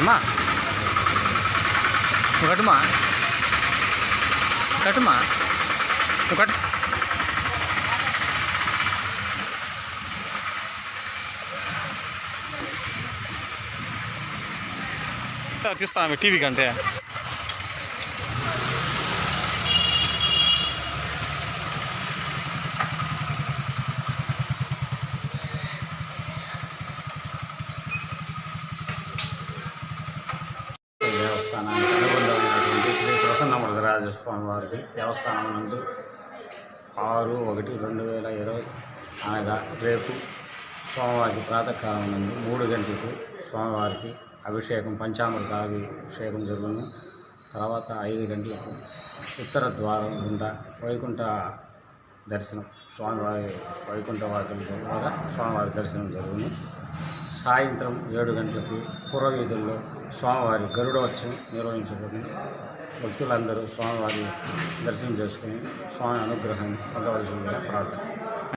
માં ઘટમાં ઘટમાં ઘટ पाकिस्तान में टीवी घंटे हैं? దేవస్థానానికి అనుబంధం శ్రీ ప్రసన్నమృగరాజస్వామి వారి దేవస్థానం నందు ఆరు ఒకటి రెండు వేల ఇరవై అనగా రేపు స్వామివారికి ప్రాతకాలం నందు మూడు గంటలకు స్వామివారికి అభిషేకం పంచామృత అభిషేకం జరుగును. తర్వాత ఐదు గంటలకు ఉత్తర ద్వారం గుండా వైకుంఠ దర్శనం స్వామివారి వైకుంఠ వాక్యం ద్వారా స్వామివారి దర్శనం జరుగును. సాయంత్రం ఏడు గంటలకి పురవీధుల్లో స్వామివారి గరుడోత్సవం నిర్వహించబడింది. భక్తులందరూ స్వామివారి దర్శనం చేసుకుని స్వామి అనుగ్రహం పొందవలసిందిగా ప్రార్థన.